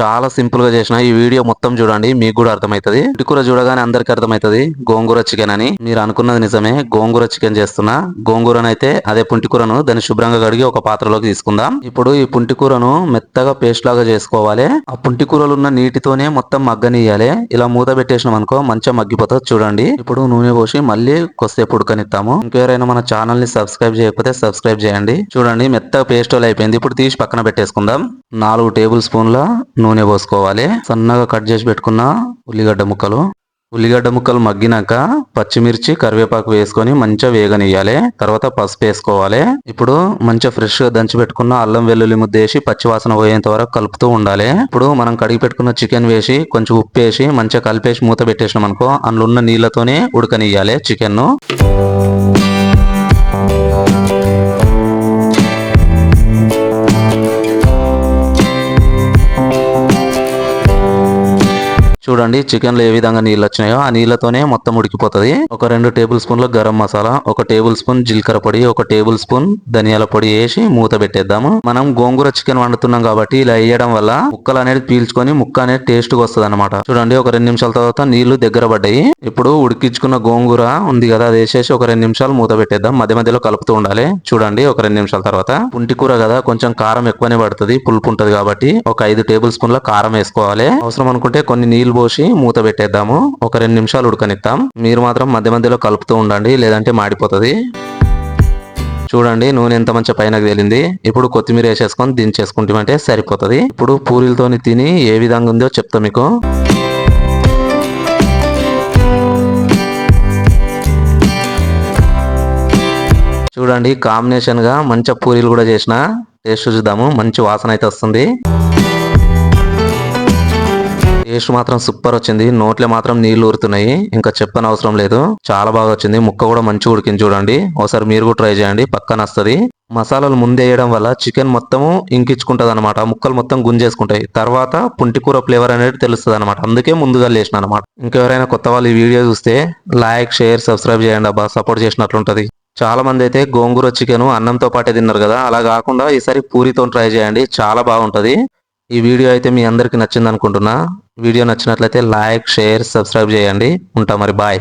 చాలా సింపుల్గా చేసిన. ఈ వీడియో మొత్తం చూడండి మీకు కూడా అర్థమవుతుంది ఇటుకూర చూడగానే అందరికి అర్థమవుతుంది గోంగూర చికెన్ అని. మీరు అనుకున్నది నిజమే గోంగూర చికెన్ చేస్తున్నా. గోంగూరనైతే అదే పుంటికూరను దాన్ని శుభ్రంగా కడిగి ఒక పాత్రలోకి తీసుకుందాం. ఇప్పుడు ఈ పుంటికూరను మెత్తగా పేస్ట్ లాగా చేసుకోవాలి. ఆ పుంటికూరలు ఉన్న నీటితోనే మొత్తం మగ్గనియాలి ఇలా మూత పెట్టేసినాం అనుకో మంచిగా మగ్గిపోతుంది చూడండి. ఇప్పుడు నూనె పోసి మళ్ళీ కొద్దిసేపు ఉడకనిస్తాము. ఇంకెవరైనా మన ఛానల్ని సబ్స్క్రైబ్ చేయకపోతే సబ్స్క్రైబ్ చేయండి. చూడండి మెత్తగా పేస్ట్ అయిపోయింది. ఇప్పుడు తీసి పక్కన పెట్టేసుకుందాం. నాలుగు టేబుల్ స్పూన్ల నూనె పోసుకోవాలి. సన్నగా కట్ చేసి పెట్టుకున్న ఉల్లిగడ్డ ముక్కలు. ఉల్లిగడ్డ ముక్కలు మగ్గినాక పచ్చిమిర్చి కరివేపాకు వేసుకొని మంచిగా వేగనియ్యాలి. తర్వాత పసుపు వేసుకోవాలి. ఇప్పుడు మంచిగా ఫ్రెష్గా దంచి పెట్టుకున్న అల్లం వెల్లుల్లి ముద్ద వేసి పచ్చివాసన పోయేంత వరకు కలుపుతూ ఉండాలి. ఇప్పుడు మనం కడిగి పెట్టుకున్న చికెన్ వేసి కొంచెం ఉప్పు వేసి మంచిగా కలిపేసి మూత పెట్టేసినాం అనుకో అందులో ఉన్న నీళ్ళతోనే ఉడకనియ్యాలి చికెన్ను చూడండి చికెన్లో ఏ విధంగా నీళ్ళు వచ్చినాయో ఆ నీళ్ళతోనే మొత్తం ఉడికిపోతది. ఒక రెండు టేబుల్ స్పూన్ల గరం మసాలా ఒక టేబుల్ స్పూన్ జీలకర్ర పొడి ఒక టేబుల్ స్పూన్ ధనియాల పొడి వేసి మూత పెట్టేద్దాము. మనం గోంగూర చికెన్ వండుతున్నాం కాబట్టి ఇలా వేయడం వల్ల ముక్కలు అనేది పీల్చుకొని ముక్క అనేది టేస్ట్గా వస్తుంది అనమాట చూడండి ఒక రెండు నిమిషాల తర్వాత నీళ్ళు దగ్గర పడ్డాయి. ఇప్పుడు ఉడికించుకున్న గోంగూర ఉంది కదా అది వేసేసి ఒక రెండు నిమిషాలు మూత పెట్టేద్దాం. మధ్య మధ్యలో కలుపుతూ ఉండాలి. చూడండి ఒక రెండు నిమిషాల తర్వాత. పుంటి కూర కదా కొంచెం కారం ఎక్కువనే పడుతుంది పులుపు ఉంటుంది కాబట్టి ఒక ఐదు టేబుల్ స్పూన్ల కారం వేసుకోవాలి. అవసరం అనుకుంటే కొన్ని నీళ్ళు పోసి మూత పెట్టేద్దాము. ఒక రెండు నిమిషాలు ఉడకనిద్దాం. మీరు మాత్రం మధ్య మధ్యలో కలుపుతూ ఉండండి లేదంటే మాడిపోతుంది. చూడండి నూనె ఎంత మంచి పైనకు తేలింది. ఇప్పుడు కొత్తిమీర వేసేసుకొని దించేసుకుంటామంటే సరిపోతుంది. ఇప్పుడు పూరీలతోని తిని ఏ విధంగా ఉందో చెప్తా మీకు. చూడండి కాంబినేషన్గా మంచి మంచిగా పూరీలు కూడా చేసిన. టేస్ట్ చూద్దాము. మంచి వాసన అయితే వస్తుంది. టేస్ట్ మాత్రం సూపర్ వచ్చింది. నోట్లో మాత్రం నీళ్ళు ఊరుతున్నాయి. ఇంకా చెప్పని అవసరం లేదు. చాలా బాగా వచ్చింది. ముక్క కూడా మంచిగా ఉడికింది చూడండి. ఒకసారి మీరు కూడా ట్రై చేయండి. పక్కన వస్తుంది. మసాలాలు ముందే వేయడం వల్ల చికెన్ మొత్తము ఇంకించుకుంటది అనమాట ముక్కలు మొత్తం గుంజేసుకుంటాయి. తర్వాత పుంటికూర ఫ్లేవర్ అనేది తెలుస్తుంది అనమాట అందుకే ముందుగా లేచిన అనమాట ఇంకెవరైనా కొత్త వాళ్ళు ఈ వీడియో చూస్తే లైక్ షేర్ సబ్స్క్రైబ్ చేయండి అబ్బా. సపోర్ట్ చేసినట్లుంటది. చాలా మంది అయితే గోంగూర చికెన్ అన్నంతో పాటే తిన్నారు కదా. అలా కాకుండా ఈసారి పూరితో ట్రై చేయండి. చాలా బాగుంటది. ఈ వీడియో అయితే మీ అందరికి నచ్చింది అనుకుంటున్నా వీడియో నచ్చినట్లయితే లైక్ షేర్ సబ్స్క్రైబ్ చేయండి. ఉంటా మరి బాయ్.